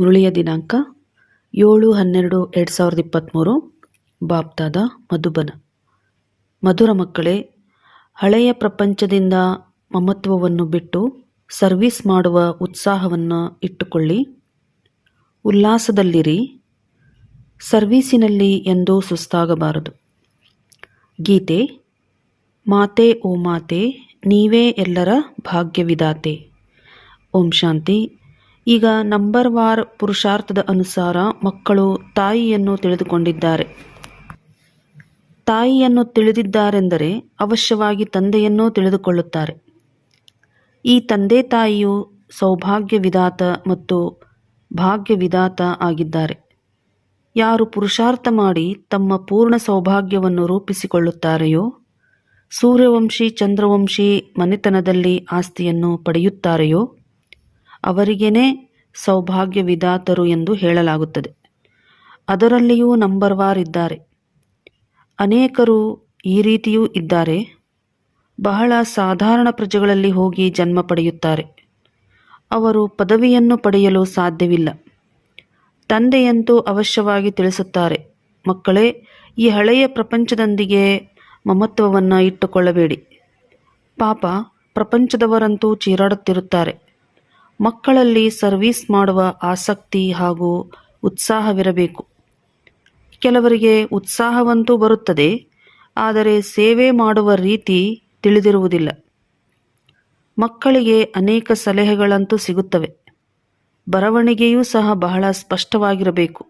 ಮುರಳಿಯ ದಿನಾಂಕ ಏಳು ಹನ್ನೆರಡು ಎರಡು ಸಾವಿರದ ಇಪ್ಪತ್ತ್ಮೂರು ಬಾಪ್ತಾದ ಮಧುಬನ. ಮಧುರ ಮಕ್ಕಳೇ, ಹಳೆಯ ಪ್ರಪಂಚದಿಂದ ಮಮತ್ವವನ್ನು ಬಿಟ್ಟು ಸರ್ವಿಸ್ ಮಾಡುವ ಉತ್ಸಾಹವನ್ನು ಇಟ್ಟುಕೊಳ್ಳಿ. ಉಲ್ಲಾಸದಲ್ಲಿರಿ. ಸರ್ವೀಸಿನಲ್ಲಿ ಎಂದೂ ಸುಸ್ತಾಗಬಾರದು. ಗೀತೆ, ಮಾತೆ ಓ ಮಾತೆ, ನೀವೇ ಎಲ್ಲರ ಭಾಗ್ಯವಿದಾತೆ. ಓಂ ಶಾಂತಿ. ಈಗ ನಂಬರ್ ವಾರ್ ಪುರುಷಾರ್ಥದ ಅನುಸಾರ ಮಕ್ಕಳು ತಾಯಿಯನ್ನು ತಿಳಿದುಕೊಂಡಿದ್ದಾರೆ. ತಾಯಿಯನ್ನು ತಿಳಿದಿದ್ದಾರೆಂದರೆ ಅವಶ್ಯವಾಗಿ ತಂದೆಯನ್ನೂ ತಿಳಿದುಕೊಳ್ಳುತ್ತಾರೆ. ಈ ತಂದೆ ತಾಯಿಯು ಸೌಭಾಗ್ಯ ವಿಧಾತ ಮತ್ತು ಭಾಗ್ಯ ವಿಧಾತ ಆಗಿದ್ದಾರೆ. ಯಾರು ಪುರುಷಾರ್ಥ ಮಾಡಿ ತಮ್ಮ ಪೂರ್ಣ ಸೌಭಾಗ್ಯವನ್ನು ರೂಪಿಸಿಕೊಳ್ಳುತ್ತಾರೆಯೋ ಸೂರ್ಯವಂಶಿ, ಚಂದ್ರವಂಶಿ ಮನೆತನದಲ್ಲಿ ಆಸ್ತಿಯನ್ನು ಪಡೆಯುತ್ತಾರೆಯೋ ಅವರಿಗೇನೆ ಸೌಭಾಗ್ಯವಿದಾತರು ಎಂದು ಹೇಳಲಾಗುತ್ತದೆ. ಅದರಲ್ಲಿಯೂ ನಂಬರ್ ವಾರ್ ಇದ್ದಾರೆ. ಅನೇಕರು ಈ ರೀತಿಯೂ ಇದ್ದಾರೆ. ಬಹಳ ಸಾಧಾರಣ ಪ್ರಜೆಗಳಲ್ಲಿ ಹೋಗಿ ಜನ್ಮ ಪಡೆಯುತ್ತಾರೆ. ಅವರು ಪದವಿಯನ್ನು ಪಡೆಯಲು ಸಾಧ್ಯವಿಲ್ಲ. ತಂದೆಯಂತೂ ಅವಶ್ಯವಾಗಿ ತಿಳಿಸುತ್ತಾರೆ, ಮಕ್ಕಳೇ, ಈ ಹಳೆಯ ಪ್ರಪಂಚದೊಂದಿಗೆ ಮಮತ್ವವನ್ನು ಇಟ್ಟುಕೊಳ್ಳಬೇಡಿ. ಪಾಪ, ಪ್ರಪಂಚದವರಂತೂ ಚೀರಾಡುತ್ತಿರುತ್ತಾರೆ. ಮಕ್ಕಳಲ್ಲಿ ಸರ್ವೀಸ್ ಮಾಡುವ ಆಸಕ್ತಿ ಹಾಗೂ ಉತ್ಸಾಹವಿರಬೇಕು. ಕೆಲವರಿಗೆ ಉತ್ಸಾಹವಂತೂ ಬರುತ್ತದೆ, ಆದರೆ ಸೇವೆ ಮಾಡುವ ರೀತಿ ತಿಳಿದಿರುವುದಿಲ್ಲ. ಮಕ್ಕಳಿಗೆ ಅನೇಕ ಸಲಹೆಗಳಂತೂ ಸಿಗುತ್ತವೆ. ಬರವಣಿಗೆಯೂ ಸಹ ಬಹಳ ಸ್ಪಷ್ಟವಾಗಿರಬೇಕು.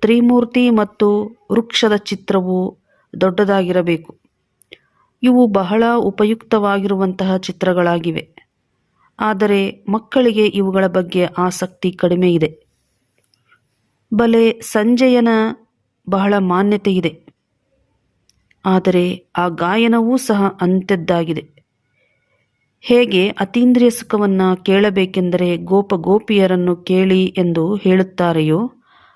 ತ್ರಿಮೂರ್ತಿ ಮತ್ತು ವೃಕ್ಷದ ಚಿತ್ರವು ದೊಡ್ಡದಾಗಿರಬೇಕು. ಇವು ಬಹಳ ಉಪಯುಕ್ತವಾಗಿರುವಂತಹ ಚಿತ್ರಗಳಾಗಿವೆ. ಆದರೆ ಮಕ್ಕಳಿಗೆ ಇವುಗಳ ಬಗ್ಗೆ ಆಸಕ್ತಿ ಕಡಿಮೆ ಇದೆ. ಬಲೆ ಸಂಜಯನ ಬಹಳ ಮಾನ್ಯತೆ ಇದೆ. ಆದರೆ ಆ ಗಾಯನವೂ ಸಹ ಅಂತ್ಯದ್ದಾಗಿದೆ. ಹೇಗೆ ಅತೀಂದ್ರಿಯ ಸುಖವನ್ನು ಕೇಳಬೇಕೆಂದರೆ ಗೋಪ ಗೋಪಿಯರನ್ನು ಕೇಳಿ ಎಂದು ಹೇಳುತ್ತಾರೆಯೋ,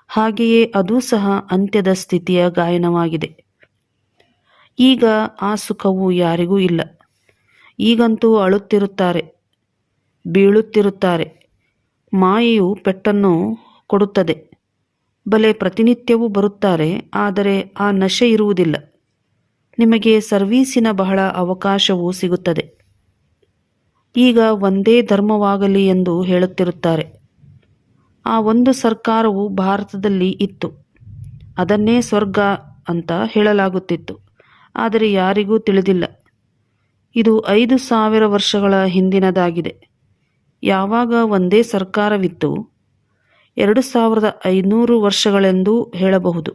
ಹಾಗೆಯೇ ಅದೂ ಸಹ ಅಂತ್ಯದ ಸ್ಥಿತಿಯ ಗಾಯನವಾಗಿದೆ. ಈಗ ಆ ಸುಖವು ಯಾರಿಗೂ ಇಲ್ಲ. ಈಗಂತೂ ಅಳುತ್ತಿರುತ್ತಾರೆ. ಬೀಳುತ್ತಿರುತ್ತಾರೆ. ಮಾಯೆಯು ಪೆಟ್ಟನ್ನು ಕೊಡುತ್ತದೆ. ಬಲೆ ಪ್ರತಿನಿತ್ಯವೂ ಬರುತ್ತಾರೆ, ಆದರೆ ಆ ನಶೆ ಇರುವುದಿಲ್ಲ. ನಿಮಗೆ ಸರ್ವೀಸಿನ ಬಹಳ ಅವಕಾಶವೂ ಸಿಗುತ್ತದೆ. ಈಗ ಒಂದೇ ಧರ್ಮವಾಗಲಿ ಎಂದು ಹೇಳುತ್ತಿರುತ್ತಾರೆ. ಆ ಒಂದು ಸರ್ಕಾರವು ಭಾರತದಲ್ಲಿ ಇತ್ತು. ಅದನ್ನೇ ಸ್ವರ್ಗ ಅಂತ ಹೇಳಲಾಗುತ್ತಿತ್ತು. ಆದರೆ ಯಾರಿಗೂ ತಿಳಿದಿಲ್ಲ. ಇದು ಐದು ಸಾವಿರ ವರ್ಷಗಳ ಹಿಂದಿನದಾಗಿದೆ. ಯಾವಾಗ ಒಂದೇ ಸರ್ಕಾರವಿತ್ತು? ಎರಡು ಸಾವಿರದ ಐನೂರು ವರ್ಷಗಳೆಂದೂ ಹೇಳಬಹುದು.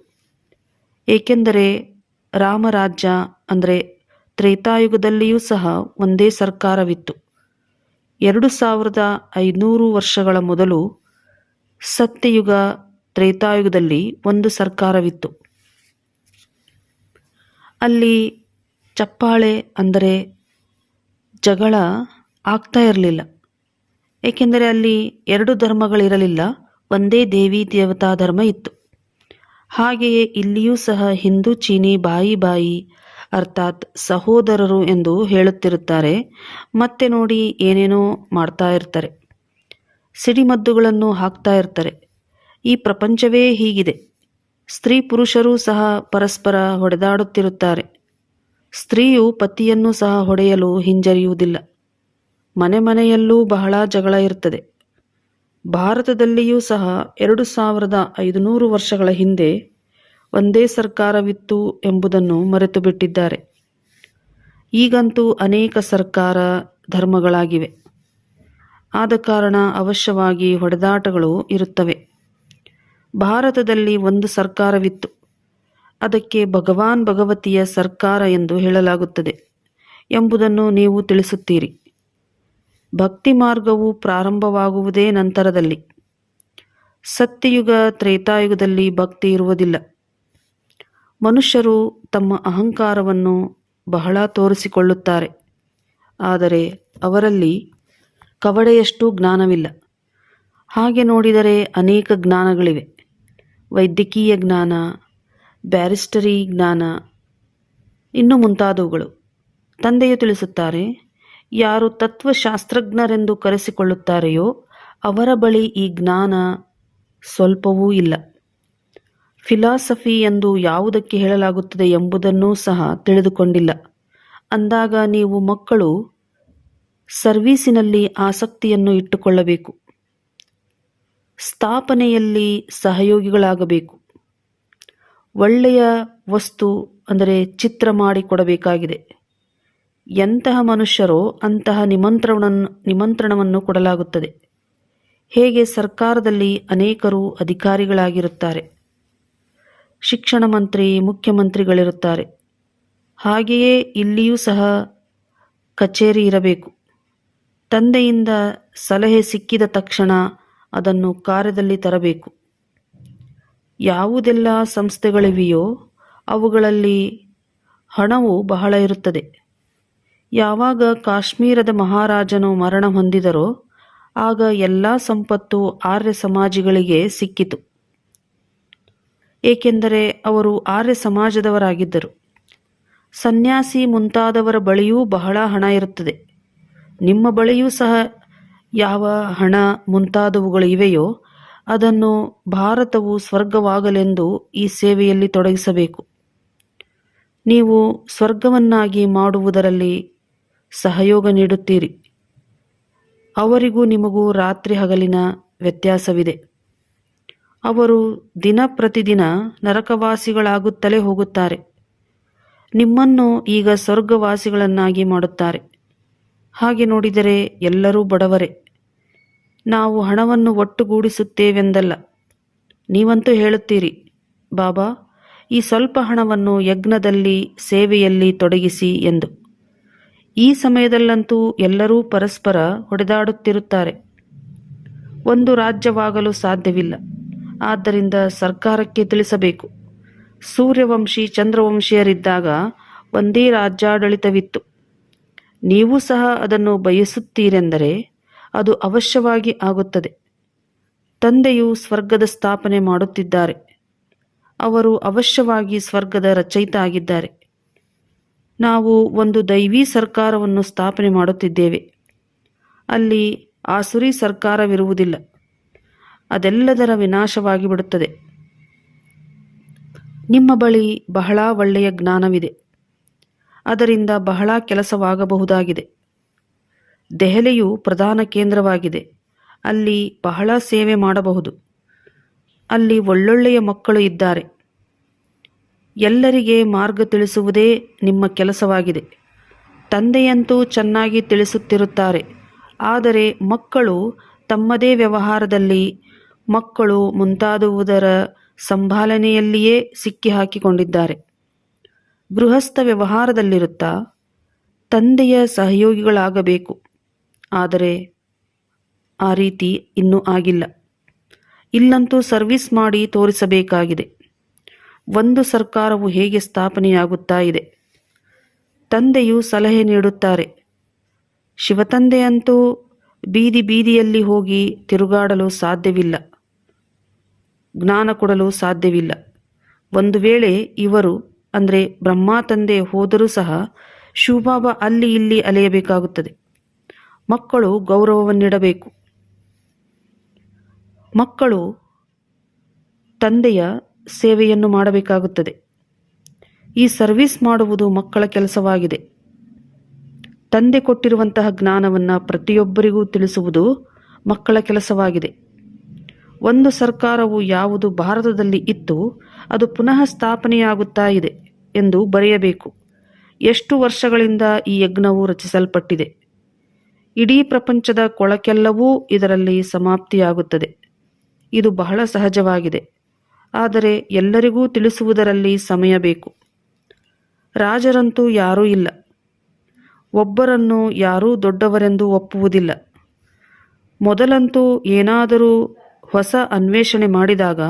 ಏಕೆಂದರೆ ರಾಮರಾಜ್ಯ ಅಂದರೆ ತ್ರೇತಾಯುಗದಲ್ಲಿಯೂ ಸಹ ಒಂದೇ ಸರ್ಕಾರವಿತ್ತು. ಎರಡು ಸಾವಿರದ ಐನೂರು ವರ್ಷಗಳ ಮೊದಲು ಸತ್ಯಯುಗ ತ್ರೇತಾಯುಗದಲ್ಲಿ ಒಂದು ಸರ್ಕಾರವಿತ್ತು. ಅಲ್ಲಿ ಚಪ್ಪಾಳೆ ಅಂದರೆ ಜಗಳ ಆಗ್ತಾ ಇರಲಿಲ್ಲ. ಏಕೆಂದರೆ ಅಲ್ಲಿ ಎರಡು ಧರ್ಮಗಳಿರಲಿಲ್ಲ, ಒಂದೇ ದೇವಿ ದೇವತಾ ಧರ್ಮ ಇತ್ತು. ಹಾಗೆಯೇ ಇಲ್ಲಿಯೂ ಸಹ ಹಿಂದೂ ಚೀನಿ ಬಾಯಿ ಬಾಯಿ, ಅರ್ಥಾತ್ ಸಹೋದರರು ಎಂದು ಹೇಳುತ್ತಿರುತ್ತಾರೆ, ಮತ್ತೆ ನೋಡಿ ಏನೇನೋ ಮಾಡ್ತಾ ಇರ್ತಾರೆ. ಸಿಡಿಮದ್ದುಗಳನ್ನು ಹಾಕ್ತಾ ಇರ್ತಾರೆ. ಈ ಪ್ರಪಂಚವೇ ಹೀಗಿದೆ. ಸ್ತ್ರೀ ಪುರುಷರೂ ಸಹ ಪರಸ್ಪರ ಹೊಡೆದಾಡುತ್ತಿರುತ್ತಾರೆ. ಸ್ತ್ರೀಯು ಪತಿಯನ್ನು ಸಹ ಹೊಡೆಯಲು ಹಿಂಜರಿಯುವುದಿಲ್ಲ. ಮನೆ ಮನೆಯಲ್ಲೂ ಬಹಳ ಜಗಳ ಇರುತ್ತದೆ ಭಾರತದಲ್ಲಿಯೂ ಸಹ ಎರಡು ಸಾವಿರದ ಐದುನೂರು ವರ್ಷಗಳ ಹಿಂದೆ ಒಂದೇ ಸರ್ಕಾರವಿತ್ತು ಎಂಬುದನ್ನು ಮರೆತು ಬಿಟ್ಟಿದ್ದಾರೆ ಈಗಂತೂ ಅನೇಕ ಸರ್ಕಾರ ಧರ್ಮಗಳಾಗಿವೆ. ಆದ ಕಾರಣ ಅವಶ್ಯವಾಗಿ ಹೊಡೆದಾಟಗಳು ಇರುತ್ತವೆ. ಭಾರತದಲ್ಲಿ ಒಂದು ಸರ್ಕಾರವಿತ್ತು. ಅದಕ್ಕೆ ಭಗವಾನ್ ಭಗವತಿಯ ಸರ್ಕಾರ ಎಂದು ಹೇಳಲಾಗುತ್ತದೆ ಎಂಬುದನ್ನು ನೀವು ತಿಳಿಸುತ್ತೀರಿ. ಭಕ್ತಿ ಮಾರ್ಗವು ಪ್ರಾರಂಭವಾಗುವುದೇ ನಂತರದಲ್ಲಿ. ಸತ್ಯಯುಗ ತ್ರೇತಾಯುಗದಲ್ಲಿ ಭಕ್ತಿ ಇರುವುದಿಲ್ಲ. ಮನುಷ್ಯರು ತಮ್ಮ ಅಹಂಕಾರವನ್ನು ಬಹಳ ತೋರಿಸಿಕೊಳ್ಳುತ್ತಾರೆ. ಆದರೆ ಅವರಲ್ಲಿ ಕವಡೆಯಷ್ಟು ಜ್ಞಾನವಿಲ್ಲ. ಹಾಗೆ ನೋಡಿದರೆ ಅನೇಕ ಜ್ಞಾನಗಳಿವೆ. ವೈದ್ಯಕೀಯ ಜ್ಞಾನ, ಬ್ಯಾರಿಸ್ಟರಿ ಜ್ಞಾನ, ಇನ್ನು ಮುಂತಾದವುಗಳು. ತಂದೆಯು ತಿಳಿಸುತ್ತಾರೆ ಯಾರು ತತ್ವಶಾಸ್ತ್ರಜ್ಞರೆಂದು ಕರೆಸಿಕೊಳ್ಳುತ್ತಾರೆಯೋ ಅವರ ಬಳಿ ಈ ಜ್ಞಾನ ಸ್ವಲ್ಪವೂ ಇಲ್ಲ. ಫಿಲಾಸಫಿ ಎಂದು ಯಾವುದಕ್ಕೆ ಹೇಳಲಾಗುತ್ತದೆ ಎಂಬುದನ್ನೂ ಸಹ ತಿಳಿದುಕೊಂಡಿಲ್ಲ. ಅಂದಾಗ ನೀವು ಮಕ್ಕಳು ಸರ್ವೀಸಿನಲ್ಲಿ ಆಸಕ್ತಿಯನ್ನು ಇಟ್ಟುಕೊಳ್ಳಬೇಕು. ಸ್ಥಾಪನೆಯಲ್ಲಿ ಸಹಯೋಗಿಗಳಾಗಬೇಕು. ಒಳ್ಳೆಯ ವಸ್ತು ಅಂದರೆ ಚಿತ್ರ ಮಾಡಿ ಕೊಡಬೇಕಾಗಿದೆ ಎಂತಹ ಮನುಷ್ಯರೋ ಅಂತಹ ನಿಮಂತ್ರಣವನ್ನು ನಿಮಂತ್ರಣವನ್ನು ಕೊಡಲಾಗುತ್ತದೆ. ಹೇಗೆ ಸರ್ಕಾರದಲ್ಲಿ ಅನೇಕರು ಅಧಿಕಾರಿಗಳಾಗಿರುತ್ತಾರೆ. ಶಿಕ್ಷಣ ಮಂತ್ರಿ, ಮುಖ್ಯಮಂತ್ರಿಗಳಿರುತ್ತಾರೆ. ಹಾಗೆಯೇ ಇಲ್ಲಿಯೂ ಸಹ ಕಚೇರಿ ಇರಬೇಕು. ತಂದೆಯಿಂದ ಸಲಹೆ ಸಿಕ್ಕಿದ ತಕ್ಷಣ ಅದನ್ನು ಕಾರ್ಯದಲ್ಲಿ ತರಬೇಕು. ಯಾವುದೆಲ್ಲ ಸಂಸ್ಥೆಗಳಿವೆಯೋ ಅವುಗಳಲ್ಲಿ ಹಣವು ಬಹಳ ಇರುತ್ತದೆ. ಯಾವಾಗ ಕಾಶ್ಮೀರದ ಮಹಾರಾಜನು ಮರಣ ಹೊಂದಿದರೋ ಆಗ ಎಲ್ಲ ಸಂಪತ್ತು ಆರ್ಯ ಸಮಾಜಿಗಳಿಗೆ ಸಿಕ್ಕಿತು. ಏಕೆಂದರೆ ಅವರು ಆರ್ಯ ಸಮಾಜದವರಾಗಿದ್ದರು. ಸನ್ಯಾಸಿ ಮುಂತಾದವರ ಬಳಿಯೂ ಬಹಳ ಹಣ ಇರುತ್ತದೆ. ನಿಮ್ಮ ಬಳಿಯೂ ಸಹ ಯಾವ ಹಣ ಮುಂತಾದವುಗಳು ಇವೆಯೋ ಅದನ್ನು ಭಾರತವು ಸ್ವರ್ಗವಾಗಲೆಂದು ಈ ಸೇವೆಯಲ್ಲಿ ತೊಡಗಿಸಬೇಕು. ನೀವು ಸ್ವರ್ಗವನ್ನಾಗಿ ಮಾಡುವುದರಲ್ಲಿ ಸಹಯೋಗ ನೀಡುತ್ತೀರಿ. ಅವರಿಗೂ ನಿಮಗೂ ರಾತ್ರಿ ಹಗಲಿನ ವ್ಯತ್ಯಾಸವಿದೆ. ಅವರು ದಿನ ಪ್ರತಿದಿನ ನರಕವಾಸಿಗಳಾಗುತ್ತಲೇ ಹೋಗುತ್ತಾರೆ. ನಿಮ್ಮನ್ನು ಈಗ ಸ್ವರ್ಗವಾಸಿಗಳನ್ನಾಗಿ ಮಾಡುತ್ತಾರೆ. ಹಾಗೆ ನೋಡಿದರೆ ಎಲ್ಲರೂ ಬಡವರೇ. ನಾವು ಹಣವನ್ನು ಒಟ್ಟುಗೂಡಿಸುತ್ತೇವೆಂದಲ್ಲ. ನೀವಂತೂ ಹೇಳುತ್ತೀರಿ, ಬಾಬಾ, ಈ ಸ್ವಲ್ಪ ಹಣವನ್ನು ಯಜ್ಞದಲ್ಲಿ, ಸೇವೆಯಲ್ಲಿ ತೊಡಗಿಸಿ ಎಂದು. ಈ ಸಮಯದಲ್ಲಂತೂ ಎಲ್ಲರೂ ಪರಸ್ಪರ ಹೊಡೆದಾಡುತ್ತಿರುತ್ತಾರೆ. ಒಂದು ರಾಜ್ಯವಾಗಲು ಸಾಧ್ಯವಿಲ್ಲ. ಆದ್ದರಿಂದ ಸರ್ಕಾರಕ್ಕೆ ತಿಳಿಸಬೇಕು. ಸೂರ್ಯವಂಶಿ ಚಂದ್ರವಂಶಿಯರಿದ್ದಾಗ ಒಂದೇ ರಾಜ್ಯಾಡಳಿತವಿತ್ತು. ನೀವು ಸಹ ಅದನ್ನು ಬಯಸುತ್ತೀರೆಂದರೆ ಅದು ಅವಶ್ಯವಾಗಿ ಆಗುತ್ತದೆ. ತಂದೆಯು ಸ್ವರ್ಗದ ಸ್ಥಾಪನೆ ಮಾಡುತ್ತಿದ್ದಾರೆ. ಅವರು ಅವಶ್ಯವಾಗಿ ಸ್ವರ್ಗದ ರಚಯಿತ ಆಗಿದ್ದಾರೆ ನಾವು ಒಂದು ದೈವಿ ಸರ್ಕಾರವನ್ನು ಸ್ಥಾಪನೆ ಮಾಡುತ್ತಿದ್ದೇವೆ. ಅಲ್ಲಿ ಆಸುರಿ ಸರ್ಕಾರವಿರುವುದಿಲ್ಲ. ಅದೆಲ್ಲದರ ವಿನಾಶವಾಗಿ ಬಿಡುತ್ತದೆ ನಿಮ್ಮ ಬಳಿ ಬಹಳ ಒಳ್ಳೆಯ ಜ್ಞಾನವಿದೆ. ಅದರಿಂದ ಬಹಳ ಕೆಲಸವಾಗಬಹುದಾಗಿದೆ. ದೆಹಲಿಯು ಪ್ರಧಾನ ಕೇಂದ್ರವಾಗಿದೆ. ಅಲ್ಲಿ ಬಹಳ ಸೇವೆ ಮಾಡಬಹುದು. ಅಲ್ಲಿ ಒಳ್ಳೊಳ್ಳೆಯ ಮಕ್ಕಳು ಇದ್ದಾರೆ. ಎಲ್ಲರಿಗೆ ಮಾರ್ಗ ತಿಳಿಸುವುದೇ ನಿಮ್ಮ ಕೆಲಸವಾಗಿದೆ. ತಂದೆಯಂತೂ ಚೆನ್ನಾಗಿ ತಿಳಿಸುತ್ತಿರುತ್ತಾರೆ. ಆದರೆ ಮಕ್ಕಳು ತಮ್ಮದೇ ವ್ಯವಹಾರದಲ್ಲಿ ಮಕ್ಕಳು ಮುಂತಾದುವುದರ ಸಂಭಾಲನೆಯಲ್ಲಿಯೇ ಸಿಕ್ಕಿ ಹಾಕಿಕೊಂಡಿದ್ದಾರೆ ಗೃಹಸ್ಥ ವ್ಯವಹಾರದಲ್ಲಿರುತ್ತಾ ತಂದೆಯ ಸಹಯೋಗಿಗಳಾಗಬೇಕು. ಆದರೆ ಆ ರೀತಿ ಇನ್ನೂ ಆಗಿಲ್ಲ. ಇಲ್ಲಂತೂ ಸರ್ವಿಸ್ ಮಾಡಿ ತೋರಿಸಬೇಕಾಗಿದೆ. ಒಂದು ಸರ್ಕಾರವು ಹೇಗೆ ಸ್ಥಾಪನೆಯಾಗುತ್ತಾ ಇದೆ? ತಂದೆಯು ಸಲಹೆ ನೀಡುತ್ತಾರೆ. ಶಿವತಂದೆಯಂತೂ ಬೀದಿ ಬೀದಿಯಲ್ಲಿ ಹೋಗಿ ತಿರುಗಾಡಲು ಸಾಧ್ಯವಿಲ್ಲ. ಜ್ಞಾನ ಕೊಡಲು ಸಾಧ್ಯವಿಲ್ಲ. ಒಂದು ವೇಳೆ ಇವರು, ಅಂದರೆ ಬ್ರಹ್ಮ ತಂದೆ ಹೋದರೂ ಸಹ ಶಿವಬಾಬಾ ಅಲ್ಲಿ ಇಲ್ಲಿ ಅಲೆಯಬೇಕಾಗುತ್ತದೆ. ಮಕ್ಕಳು ಗೌರವವನ್ನಿಡಬೇಕು. ಮಕ್ಕಳು ತಂದೆಯ ಸೇವೆಯನ್ನು ಮಾಡಬೇಕಾಗುತ್ತದೆ. ಈ ಸರ್ವಿಸ್ ಮಾಡುವುದು ಮಕ್ಕಳ ಕೆಲಸವಾಗಿದೆ. ತಂದೆ ಕೊಟ್ಟಿರುವಂತಹ ಜ್ಞಾನವನ್ನು ಪ್ರತಿಯೊಬ್ಬರಿಗೂ ತಿಳಿಸುವುದು ಮಕ್ಕಳ ಕೆಲಸವಾಗಿದೆ. ಒಂದು ಸರ್ಕಾರವು ಯಾವುದು ಭಾರತದಲ್ಲಿ ಇತ್ತು, ಅದು ಪುನಃ ಸ್ಥಾಪನೆಯಾಗುತ್ತಾ ಇದೆ ಎಂದು ಬರೆಯಬೇಕು. ಎಷ್ಟು ವರ್ಷಗಳಿಂದ ಈ ಯಜ್ಞವು ರಚಿಸಲ್ಪಟ್ಟಿದೆ. ಇಡೀ ಪ್ರಪಂಚದ ಕೊಳಕೆಲ್ಲವೂ ಇದರಲ್ಲಿ ಸಮಾಪ್ತಿಯಾಗುತ್ತದೆ. ಇದು ಬಹಳ ಸಹಜವಾಗಿದೆ. ಆದರೆ ಎಲ್ಲರಿಗೂ ತಿಳಿಸುವುದರಲ್ಲಿ ಸಮಯ ಬೇಕು. ರಾಜರಂತೂ ಯಾರೂ ಇಲ್ಲ. ಒಬ್ಬರನ್ನು ಯಾರೂ ದೊಡ್ಡವರೆಂದು ಒಪ್ಪುವುದಿಲ್ಲ. ಮೊದಲಂತೂ ಏನಾದರೂ ಹೊಸ ಅನ್ವೇಷಣೆ ಮಾಡಿದಾಗ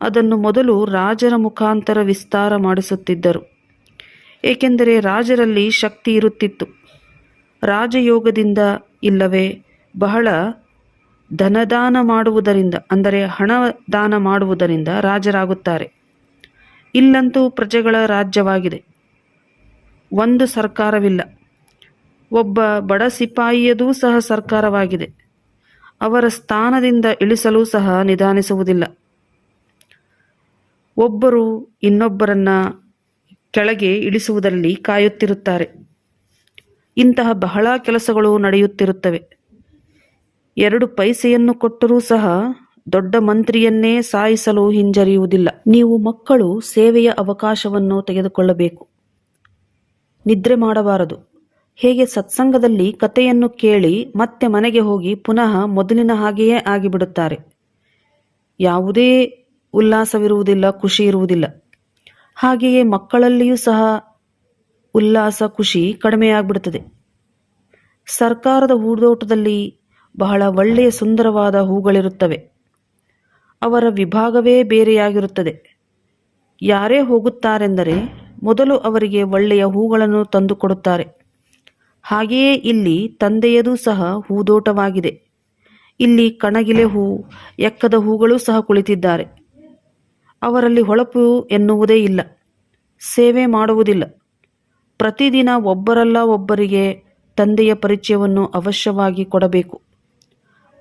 ಅದನ್ನು ಮೊದಲು ರಾಜರ ಮುಖಾಂತರ ವಿಸ್ತಾರ ಮಾಡಿಸುತ್ತಿದ್ದರು. ಏಕೆಂದರೆ ರಾಜರಲ್ಲಿ ಶಕ್ತಿ ಇರುತ್ತಿತ್ತು. ರಾಜಯೋಗದಿಂದ ಇಲ್ಲವೇ ಬಹಳ ಧನದಾನ ಮಾಡುವುದರಿಂದ, ಅಂದರೆ ಹಣ ದಾನ ಮಾಡುವುದರಿಂದ ರಾಜರಾಗುತ್ತಾರೆ. ಇಲ್ಲಂತೂ ಪ್ರಜೆಗಳ ರಾಜ್ಯವಾಗಿದೆ. ಒಂದು ಸರ್ಕಾರವಿಲ್ಲ. ಒಬ್ಬ ಬಡ ಸಿಪಾಯಿಯದೂ ಸಹ ಸರ್ಕಾರವಾಗಿದೆ. ಅವರ ಸ್ಥಾನದಿಂದ ಇಳಿಸಲು ಸಹ ನಿಧಾನಿಸುವುದಿಲ್ಲ. ಒಬ್ಬರು ಇನ್ನೊಬ್ಬರನ್ನ ಕೆಳಗೆ ಇಳಿಸುವುದರಲ್ಲಿ ಕಾಯುತ್ತಿರುತ್ತಾರೆ. ಇಂತಹ ಬಹಳ ಕೆಲಸಗಳು ನಡೆಯುತ್ತಿರುತ್ತವೆ. ಎರಡು ಪೈಸೆಯನ್ನು ಕೊಟ್ಟರೂ ಸಹ ದೊಡ್ಡ ಮಂತ್ರಿಯನ್ನೇ ಸಾಯಿಸಲು ಹಿಂಜರಿಯುವುದಿಲ್ಲ. ನೀವು ಮಕ್ಕಳು ಸೇವೆಯ ಅವಕಾಶವನ್ನು ತೆಗೆದುಕೊಳ್ಳಬೇಕು. ನಿದ್ರೆ ಮಾಡಬಾರದು. ಹೇಗೆ ಸತ್ಸಂಗದಲ್ಲಿ ಕಥೆಯನ್ನು ಕೇಳಿ ಮತ್ತೆ ಮನೆಗೆ ಹೋಗಿ ಪುನಃ ಮೊದಲಿನ ಹಾಗೆಯೇ ಆಗಿಬಿಡುತ್ತಾರೆ. ಯಾವುದೇ ಉಲ್ಲಾಸವಿರುವುದಿಲ್ಲ, ಖುಷಿ ಇರುವುದಿಲ್ಲ. ಹಾಗೆಯೇ ಮಕ್ಕಳಲ್ಲಿಯೂ ಸಹ ಉಲ್ಲಾಸ, ಖುಷಿ ಕಡಿಮೆಯಾಗ್ಬಿಡುತ್ತದೆ. ಸರ್ಕಾರದ ಹೂದೋಟದಲ್ಲಿ ಬಹಳ ಒಳ್ಳೆಯ ಸುಂದರವಾದ ಹೂಗಳಿರುತ್ತವೆ. ಅವರ ವಿಭಾಗವೇ ಬೇರೆಯಾಗಿರುತ್ತದೆ. ಯಾರೇ ಹೋಗುತ್ತಾರೆಂದರೆ ಮೊದಲು ಅವರಿಗೆ ಒಳ್ಳೆಯ ಹೂಗಳನ್ನು ತಂದುಕೊಡುತ್ತಾರೆ. ಹಾಗೆಯೇ ಇಲ್ಲಿ ತಂದೆಯದು ಸಹ ಹೂದೋಟವಾಗಿದೆ. ಇಲ್ಲಿ ಕಣಗಿಲೆ ಹೂ, ಎಕ್ಕದ ಹೂಗಳು ಸಹ ಕುಳಿತಿದ್ದಾರೆ. ಅವರಲ್ಲಿ ಹೊಳಪು ಎನ್ನುವುದೇ ಇಲ್ಲ. ಸೇವೆ ಮಾಡುವುದಿಲ್ಲ. ಪ್ರತಿದಿನ ಒಬ್ಬರಲ್ಲ ಒಬ್ಬರಿಗೆ ತಂದೆಯ ಪರಿಚಯವನ್ನು ಅವಶ್ಯವಾಗಿ ಕೊಡಬೇಕು.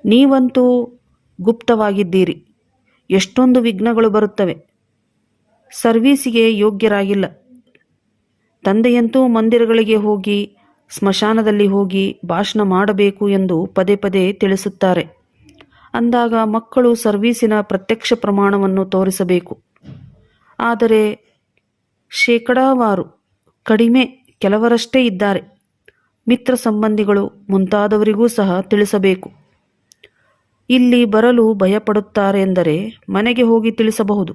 ನೀವಂತೂ ಗುಪ್ತವಾಗಿದ್ದೀರಿ. ಎಷ್ಟೊಂದು ವಿಘ್ನಗಳು ಬರುತ್ತವೆ. ಸರ್ವೀಸಿಗೆ ಯೋಗ್ಯರಾಗಿಲ್ಲ. ತಂದೆಯಂತೂ ಮಂದಿರಗಳಿಗೆ ಹೋಗಿ, ಸ್ಮಶಾನದಲ್ಲಿ ಹೋಗಿ ಭಾಷಣ ಮಾಡಬೇಕು ಎಂದು ಪದೇ ಪದೇ ತಿಳಿಸುತ್ತಾರೆ. ಅಂದಾಗ ಮಕ್ಕಳು ಸರ್ವೀಸಿನ ಪ್ರತ್ಯಕ್ಷ ಪ್ರಮಾಣವನ್ನು ತೋರಿಸಬೇಕು. ಆದರೆ ಶೇಕಡಾವಾರು ಕಡಿಮೆ ಕೆಲವರಷ್ಟೇ ಇದ್ದಾರೆ. ಮಿತ್ರ ಸಂಬಂಧಿಗಳು ಮುಂತಾದವರಿಗೂ ಸಹ ತಿಳಿಸಬೇಕು. ಇಲ್ಲಿ ಬರಲು ಭಯಪಡುತ್ತಾರೆ ಎಂದರೆ ಮನೆಗೆ ಹೋಗಿ ತಿಳಿಸಬಹುದು.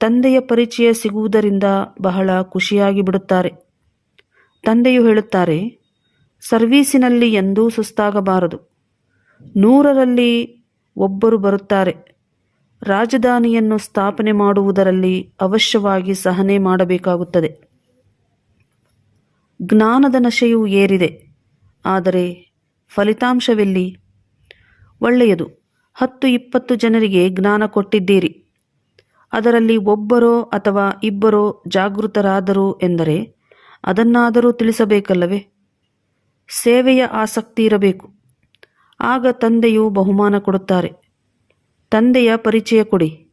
ತಂದೆಯ ಪರಿಚಯ ಸಿಗುವುದರಿಂದ ಬಹಳ ಖುಷಿಯಾಗಿ ಬಿಡುತ್ತಾರೆ. ತಂದೆಯು ಹೇಳುತ್ತಾರೆ, ಸರ್ವೀಸಿನಲ್ಲಿ ಎಂದೂ ಸುಸ್ತಾಗಬಾರದು. ನೂರರಲ್ಲಿ ಒಬ್ಬರು ಬರುತ್ತಾರೆ. ರಾಜಧಾನಿಯನ್ನು ಸ್ಥಾಪನೆ ಮಾಡುವುದರಲ್ಲಿ ಅವಶ್ಯವಾಗಿ ಸಹನೆ ಮಾಡಬೇಕಾಗುತ್ತದೆ. ಜ್ಞಾನದ ನಶೆಯು ಏರಿದೆ. ಆದರೆ ಫಲಿತಾಂಶವೆಲ್ಲಿ? ಒಳ್ಳೆಯದು. ಹತ್ತು ಇಪ್ಪತ್ತು ಜನರಿಗೆ ಜ್ಞಾನ ಕೊಟ್ಟಿದ್ದೀರಿ. ಅದರಲ್ಲಿ ಒಬ್ಬರೋ ಅಥವಾ ಇಬ್ಬರೋ ಜಾಗೃತರಾದರು ಎಂದರೆ ಅದನ್ನಾದರೂ ತಿಳಿಸಬೇಕಲ್ಲವೇ? ಸೇವೆಯ ಆಸಕ್ತಿ ಇರಬೇಕು. ಆಗ ತಂದೆಯು ಬಹುಮಾನ ಕೊಡುತ್ತಾರೆ. ತಂದೆಯ ಪರಿಚಯ ಕೊಡಿ.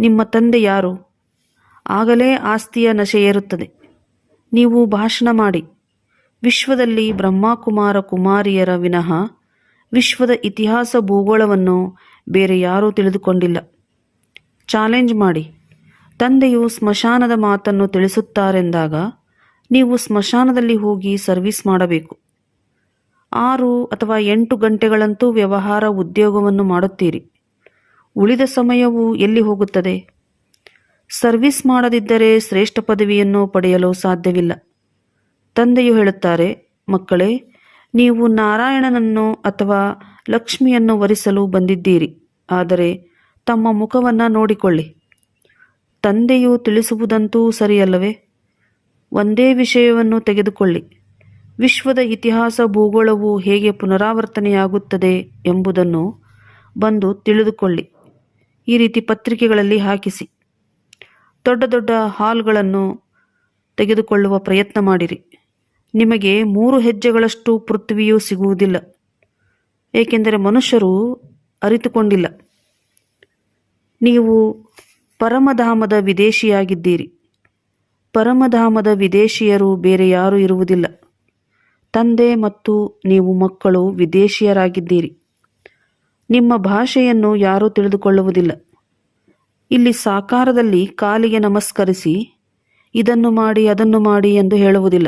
ನಿಮ್ಮ ತಂದೆ ಯಾರು? ಆಗಲೇ ಆಸ್ತಿಯ ನಶೆ ಏರುತ್ತದೆ. ನೀವು ಭಾಷಣ ಮಾಡಿ. ವಿಶ್ವದಲ್ಲಿ ಬ್ರಹ್ಮಕುಮಾರ ಕುಮಾರಿಯರ ವಿನಃ ವಿಶ್ವದ ಇತಿಹಾಸ ಭೂಗೋಳವನ್ನು ಬೇರೆ ಯಾರೂ ತಿಳಿದುಕೊಂಡಿಲ್ಲ. ಚಾಲೆಂಜ್ ಮಾಡಿ. ತಂದೆಯು ಸ್ಮಶಾನದ ಮಾತನ್ನು ತಿಳಿಸುತ್ತಾರೆಂದಾಗ ನೀವು ಸ್ಮಶಾನದಲ್ಲಿ ಹೋಗಿ ಸರ್ವಿಸ್ ಮಾಡಬೇಕು. ಆರು ಅಥವಾ ಎಂಟು ಗಂಟೆಗಳಂತೂ ವ್ಯವಹಾರ ಉದ್ಯೋಗವನ್ನು ಮಾಡುತ್ತೀರಿ. ಉಳಿದ ಸಮಯವು ಎಲ್ಲಿ ಹೋಗುತ್ತದೆ? ಸರ್ವಿಸ್ ಮಾಡದಿದ್ದರೆ ಶ್ರೇಷ್ಠ ಪದವಿಯನ್ನು ಪಡೆಯಲು ಸಾಧ್ಯವಿಲ್ಲ. ತಂದೆಯು ಹೇಳುತ್ತಾರೆ, ಮಕ್ಕಳೇ ನೀವು ನಾರಾಯಣನನ್ನು ಅಥವಾ ಲಕ್ಷ್ಮಿಯನ್ನು ವರಿಸಲು ಬಂದಿದ್ದೀರಿ. ಆದರೆ ತಮ್ಮ ಮುಖವನ್ನು ನೋಡಿಕೊಳ್ಳಿ. ತಂದೆಯು ತಿಳಿಸುವುದಂತೂ ಸರಿಯಲ್ಲವೇ? ಒಂದೇ ವಿಷಯವನ್ನು ತೆಗೆದುಕೊಳ್ಳಿ. ವಿಶ್ವದ ಇತಿಹಾಸ ಭೂಗೋಳವು ಹೇಗೆ ಪುನರಾವರ್ತನೆಯಾಗುತ್ತದೆ ಎಂಬುದನ್ನು ಬಂದು ತಿಳಿದುಕೊಳ್ಳಿ. ಈ ರೀತಿ ಪತ್ರಿಕೆಗಳಲ್ಲಿ ಹಾಕಿಸಿ. ದೊಡ್ಡ ದೊಡ್ಡ ಹಾಲ್ಗಳನ್ನು ತೆಗೆದುಕೊಳ್ಳುವ ಪ್ರಯತ್ನ ಮಾಡಿರಿ. ನಿಮಗೆ ಮೂರು ಹೆಜ್ಜೆಗಳಷ್ಟು ಪೃಥ್ವಿಯೂ ಸಿಗುವುದಿಲ್ಲ. ಏಕೆಂದರೆ ಮನುಷ್ಯರು ಅರಿತುಕೊಂಡಿಲ್ಲ. ನೀವು ಪರಮಧಾಮದ ವಿದೇಶಿಯಾಗಿದ್ದೀರಿ. ಪರಮಧಾಮದ ವಿದೇಶಿಯರು ಬೇರೆ ಯಾರೂ ಇರುವುದಿಲ್ಲ. ತಂದೆ ಮತ್ತು ನೀವು ಮಕ್ಕಳು ವಿದೇಶಿಯರಾಗಿದ್ದೀರಿ. ನಿಮ್ಮ ಭಾಷೆಯನ್ನು ಯಾರೂ ತಿಳಿದುಕೊಳ್ಳುವುದಿಲ್ಲ. ಇಲ್ಲಿ ಸಾಕಾರದಲ್ಲಿ ಕಾಲಿಗೆ ನಮಸ್ಕರಿಸಿ, ಇದನ್ನು ಮಾಡಿ, ಅದನ್ನು ಮಾಡಿ ಎಂದು ಹೇಳುವುದಿಲ್ಲ.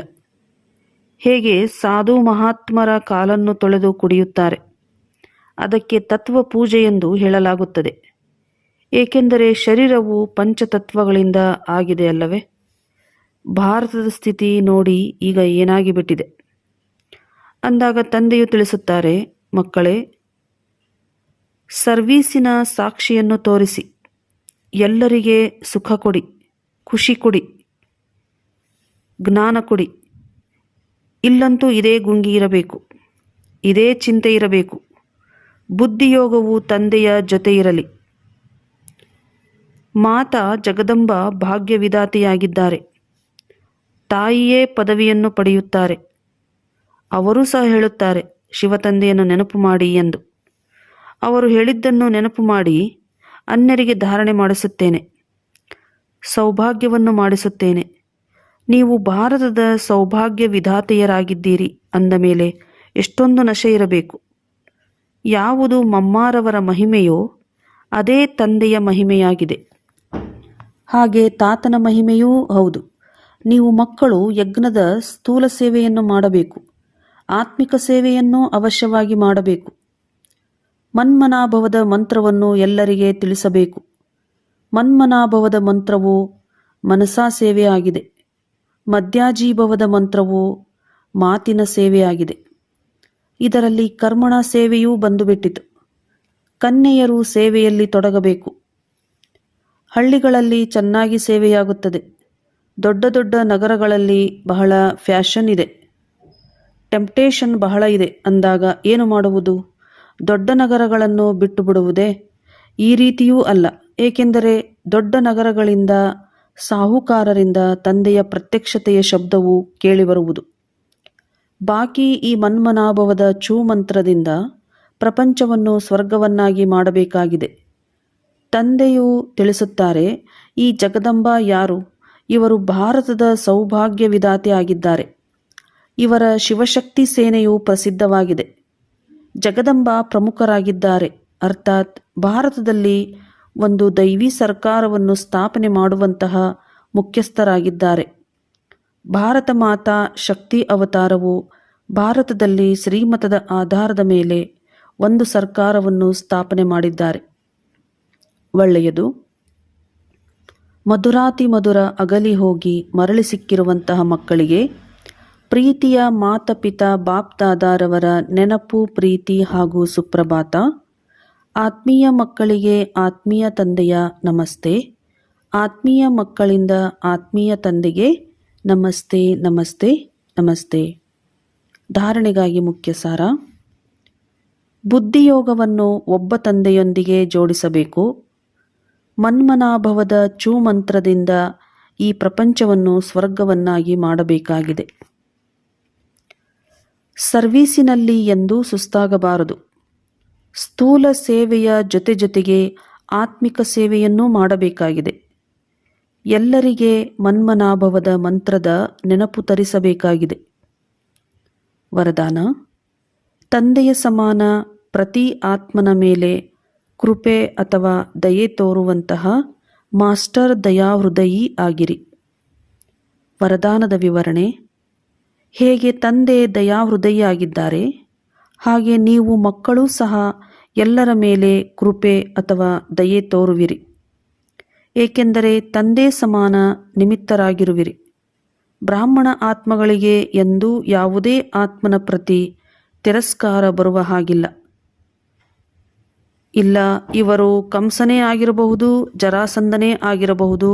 ಹೇಗೆ ಸಾಧು ಮಹಾತ್ಮರ ಕಾಲನ್ನು ತೊಳೆದು ಕುಡಿಯುತ್ತಾರೆ? ಅದಕ್ಕೆ ತತ್ವ ಪೂಜೆ ಎಂದು ಹೇಳಲಾಗುತ್ತದೆ. ಏಕೆಂದರೆ ಶರೀರವು ಪಂಚತತ್ವಗಳಿಂದ ಆಗಿದೆ ಅಲ್ಲವೇ? ಭಾರತದ ಸ್ಥಿತಿ ನೋಡಿ ಈಗ ಏನಾಗಿಬಿಟ್ಟಿದೆ? ಅಂದಾಗ ತಂದೆಯು ತಿಳಿಸುತ್ತಾರೆ, ಮಕ್ಕಳೇ, ಸರ್ವೀಸಿನ ಸಾಕ್ಷಿಯನ್ನು ತೋರಿಸಿ. ಎಲ್ಲರಿಗೆ ಸುಖ ಕೊಡಿ, ಖುಷಿ ಕೊಡಿ, ಜ್ಞಾನ ಕೊಡಿ. ಇಲ್ಲಂತೂ ಇದೇ ಗುಂಗಿ ಇರಬೇಕು, ಇದೇ ಚಿಂತೆ ಇರಬೇಕು. ಬುದ್ಧಿಯೋಗವು ತಂದೆಯ ಜೊತೆ ಇರಲಿ. ಮಾತಾ ಜಗದಂಬ ಭಾಗ್ಯವಿದಾತೆಯಾಗಿದ್ದಾರೆ ತಾಯಿಯೇ ಪದವಿಯನ್ನು ಪಡೆಯುತ್ತಾರೆ. ಅವರೂ ಸಹ ಹೇಳುತ್ತಾರೆ, ಶಿವತಂದೆಯನ್ನು ನೆನಪು ಮಾಡಿ ಎಂದು. ಅವರು ಹೇಳಿದ್ದನ್ನು ನೆನಪು ಮಾಡಿ ಅನ್ಯರಿಗೆ ಧಾರಣೆ ಮಾಡಿಸುತ್ತೇನೆ, ಸೌಭಾಗ್ಯವನ್ನು ಮಾಡಿಸುತ್ತೇನೆ. ನೀವು ಭಾರತದ ಸೌಭಾಗ್ಯ ವಿಧಾತೆಯರಾಗಿದ್ದೀರಿ ಅಂದ ಮೇಲೆ ಎಷ್ಟೊಂದು ನಶೆ ಇರಬೇಕು. ಯಾವುದು ಮಮ್ಮಾರವರ ಮಹಿಮೆಯೋ ಅದೇ ತಂದೆಯ ಮಹಿಮೆಯಾಗಿದೆ. ಹಾಗೆ ತಾತನ ಮಹಿಮೆಯೂ ಹೌದು. ನೀವು ಮಕ್ಕಳು ಯಜ್ಞದ ಸ್ಥೂಲ ಸೇವೆಯನ್ನು ಮಾಡಬೇಕು. ಆತ್ಮಿಕ ಸೇವೆಯನ್ನು ಅವಶ್ಯವಾಗಿ ಮಾಡಬೇಕು. ಮನ್ಮನಾಭವದ ಮಂತ್ರವನ್ನು ಎಲ್ಲರಿಗೆ ತಿಳಿಸಬೇಕು. ಮನ್ಮನಾಭವದ ಮಂತ್ರವು ಮನಸಾ ಸೇವೆಯಾಗಿದೆ. ಮಧ್ಯಾಜೀಭವದ ಮಂತ್ರವು ಮಾತಿನ ಸೇವೆಯಾಗಿದೆ. ಇದರಲ್ಲಿ ಕರ್ಮಣ ಸೇವೆಯೂ ಬಂದುಬಿಟ್ಟಿತು. ಕನ್ಯೆಯರು ಸೇವೆಯಲ್ಲಿ ತೊಡಗಬೇಕು. ಹಳ್ಳಿಗಳಲ್ಲಿ ಚೆನ್ನಾಗಿ ಸೇವೆಯಾಗುತ್ತದೆ. ದೊಡ್ಡ ದೊಡ್ಡ ನಗರಗಳಲ್ಲಿ ಬಹಳ ಫ್ಯಾಷನ್ ಇದೆ. ಟೆಂಪ್ಟೇಷನ್ ಬಹಳ ಇದೆ ಅಂದಾಗ ಏನು ಮಾಡುವುದು? ದೊಡ್ಡ ನಗರಗಳನ್ನು ಬಿಟ್ಟು ಬಿಡುವುದೇ? ಈ ರೀತಿಯೂ ಅಲ್ಲ. ಏಕೆಂದರೆ ದೊಡ್ಡ ನಗರಗಳಿಂದ ಸಾಹುಕಾರರಿಂದ ತಂದೆಯ ಪ್ರತ್ಯಕ್ಷತೆಯ ಶಬ್ದವು ಕೇಳಿಬರುವುದು. ಬಾಕಿ ಈ ಮನ್ಮನಾಭವದ ಚೂ ಮಂತ್ರದಿಂದ ಪ್ರಪಂಚವನ್ನು ಸ್ವರ್ಗವನ್ನಾಗಿ ಮಾಡಬೇಕಾಗಿದೆ. ತಂದೆಯು ತಿಳಿಸುತ್ತಾರೆ, ಈ ಜಗದಂಬ ಯಾರು? ಇವರು ಭಾರತದ ಸೌಭಾಗ್ಯ ವಿಧಾತೆ ಆಗಿದ್ದಾರೆ. ಇವರ ಶಿವಶಕ್ತಿ ಸೇನೆಯು ಪ್ರಸಿದ್ಧವಾಗಿದೆ. ಜಗದಂಬ ಪ್ರಮುಖರಾಗಿದ್ದಾರೆ, ಅರ್ಥಾತ್ ಭಾರತದಲ್ಲಿ ಒಂದು ದೈವಿ ಸರ್ಕಾರವನ್ನು ಸ್ಥಾಪನೆ ಮಾಡುವಂತಹ ಮುಖ್ಯಸ್ಥರಾಗಿದ್ದಾರೆ. ಭಾರತ ಮಾತಾ ಶಕ್ತಿ ಅವತಾರವು ಭಾರತದಲ್ಲಿ ಶ್ರೀಮತದ ಆಧಾರದ ಮೇಲೆ ಒಂದು ಸರ್ಕಾರವನ್ನು ಸ್ಥಾಪನೆ ಮಾಡಿದ್ದಾರೆ. ಒಳ್ಳೆಯದು. ಮಧುರಾತಿ ಮಧುರ ಅಗಲಿ ಹೋಗಿ ಮರಳಿ ಸಿಕ್ಕಿರುವಂತಹ ಮಕ್ಕಳಿಗೆ ಪ್ರೀತಿಯ ಮಾತಪಿತ ಬಾಪ್ತಾದಾರವರ ನೆನಪು, ಪ್ರೀತಿ ಹಾಗೂ ಸುಪ್ರಭಾತ. ಆತ್ಮೀಯ ಮಕ್ಕಳಿಗೆ ಆತ್ಮೀಯ ತಂದೆಯ ನಮಸ್ತೆ. ಆತ್ಮೀಯ ಮಕ್ಕಳಿಂದ ಆತ್ಮೀಯ ತಂದೆಗೆ ನಮಸ್ತೆ ನಮಸ್ತೆ ನಮಸ್ತೆ. ಧಾರಣೆಗಾಗಿ ಮುಖ್ಯ ಸಾರ. ಬುದ್ಧಿಯೋಗವನ್ನು ಒಬ್ಬ ತಂದೆಯೊಂದಿಗೆ ಜೋಡಿಸಬೇಕು. ಮನ್ಮನಾಭವದ ಚೂ ಮಂತ್ರದಿಂದ ಈ ಪ್ರಪಂಚವನ್ನು ಸ್ವರ್ಗವನ್ನಾಗಿ ಮಾಡಬೇಕಾಗಿದೆ. ಸರ್ವೀಸಿನಲ್ಲಿ ಎಂದೂ ಸುಸ್ತಾಗಬಾರದು. ಸ್ಥೂಲ ಸೇವೆಯ ಜೊತೆ ಜೊತೆಗೆ ಆತ್ಮಿಕ ಸೇವೆಯನ್ನೂ ಮಾಡಬೇಕಾಗಿದೆ. ಎಲ್ಲರಿಗೆ ಮನ್ಮನಾಭವದ ಮಂತ್ರದ ನೆನಪು ತರಿಸಬೇಕಾಗಿದೆ. ವರದಾನ, ತಂದೆಯ ಸಮಾನ ಪ್ರತಿ ಆತ್ಮನ ಮೇಲೆ ಕೃಪೆ ಅಥವಾ ದಯೆ ತೋರುವಂತಹ ಮಾಸ್ಟರ್ ದಯಾಹೃದಯಿ ಆಗಿರಿ. ವರದಾನದ ವಿವರಣೆ, ಹೇಗೆ ತಂದೆ ದಯಾಹೃದಯಿ ಆಗಿದ್ದಾರೆ ಹಾಗೆ ನೀವು ಮಕ್ಕಳೂ ಸಹ ಎಲ್ಲರ ಮೇಲೆ ಕೃಪೆ ಅಥವಾ ದಯೆ ತೋರುವಿರಿ. ಏಕೆಂದರೆ ತಂದೆ ಸಮಾನ ನಿಮಿತ್ತರಾಗಿರುವಿರಿ. ಬ್ರಾಹ್ಮಣ ಆತ್ಮಗಳಿಗೆ ಎಂದೂ ಯಾವುದೇ ಆತ್ಮನ ಪ್ರತಿ ತಿರಸ್ಕಾರ ಬರುವ ಹಾಗಿಲ್ಲ. ಇಲ್ಲ, ಇವರು ಕಂಸನೇ ಆಗಿರಬಹುದು ಜರಾಸಂದನೇ ಆಗಿರಬಹುದು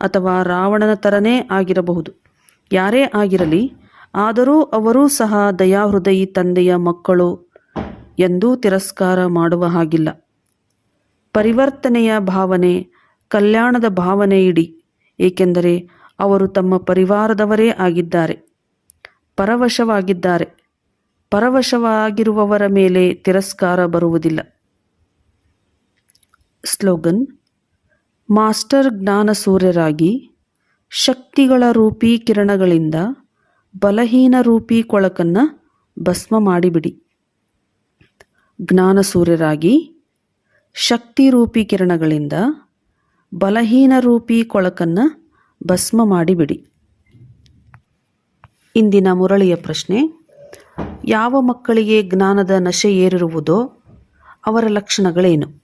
ಅಥವಾ ರಾವಣನ ಥರನೇ ಆಗಿರಬಹುದು. ಯಾರೇ ಆಗಿರಲಿ ಆದರೂ ಅವರೂ ಸಹ ದಯಾಹೃದಯಿ ತಂದೆಯ ಮಕ್ಕಳು ಎಂದೂ ತಿರಸ್ಕಾರ ಮಾಡುವ ಹಾಗಿಲ್ಲ. ಪರಿವರ್ತನೆಯ ಭಾವನೆ ಕಲ್ಯಾಣದ ಭಾವನೆ ಇಡಿ, ಏಕೆಂದರೆ ಅವರು ತಮ್ಮ ಪರಿವಾರದವರೇ ಆಗಿದ್ದಾರೆ. ಪರವಶವಾಗಿದ್ದಾರೆ. ಪರವಶವಾಗಿರುವವರ ಮೇಲೆ ತಿರಸ್ಕಾರ ಬರುವುದಿಲ್ಲ. ಸ್ಲೋಗನ್, ಮಾಸ್ಟರ್ ಜ್ಞಾನ ಸೂರ್ಯರಾಗಿ ಶಕ್ತಿಗಳ ರೂಪೀ ಕಿರಣಗಳಿಂದ ಬಲಹೀನ ರೂಪಿ ಕೊಳಕನ್ನು ಭಸ್ಮ ಮಾಡಿಬಿಡಿ. ಜ್ಞಾನ ಸೂರ್ಯರಾಗಿ ಶಕ್ತಿ ರೂಪಿ ಕಿರಣಗಳಿಂದ ಬಲಹೀನ ರೂಪಿ ಕೊಳಕನ್ನು ಭಸ್ಮ ಮಾಡಿಬಿಡಿ. ಇಂದಿನ ಮುರಳಿಯ ಪ್ರಶ್ನೆ, ಯಾವ ಮಕ್ಕಳಿಗೆ ಜ್ಞಾನದ ನಶೆ ಏರಿರುವುದೋ ಅವರ ಲಕ್ಷಣಗಳೇನು?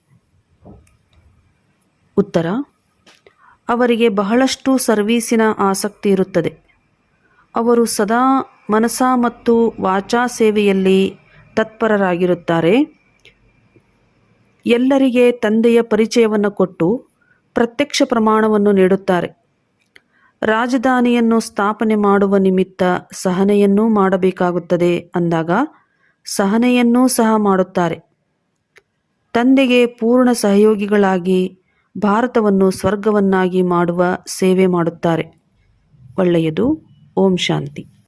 ಉತ್ತರ, ಅವರಿಗೆ ಬಹಳಷ್ಟು ಸರ್ವೀಸಿನ ಆಸಕ್ತಿ ಇರುತ್ತದೆ. ಅವರು ಸದಾ ಮನಸ ಮತ್ತು ವಾಚಾ ಸೇವೆಯಲ್ಲಿ ತತ್ಪರರಾಗಿರುತ್ತಾರೆ. ಎಲ್ಲರಿಗೆ ತಂದೆಯ ಪರಿಚಯವನ್ನು ಕೊಟ್ಟು ಪ್ರತ್ಯಕ್ಷ ಪ್ರಮಾಣವನ್ನು ನೀಡುತ್ತಾರೆ. ರಾಜಧಾನಿಯನ್ನು ಸ್ಥಾಪನೆ ಮಾಡುವ ನಿಮಿತ್ತ ಸಹನೆಯನ್ನೂ ಮಾಡಬೇಕಾಗುತ್ತದೆ ಅಂದಾಗ ಸಹನೆಯನ್ನೂ ಸಹ ಮಾಡುತ್ತಾರೆ. ತಂದೆಗೆ ಪೂರ್ಣ ಸಹಯೋಗಿಗಳಾಗಿ ಭಾರತವನ್ನು ಸ್ವರ್ಗವನ್ನಾಗಿ ಮಾಡುವ ಸೇವೆ ಮಾಡುತ್ತಾರೆ. ಒಳ್ಳೆಯದು. ಓಂ ಶಾಂತಿ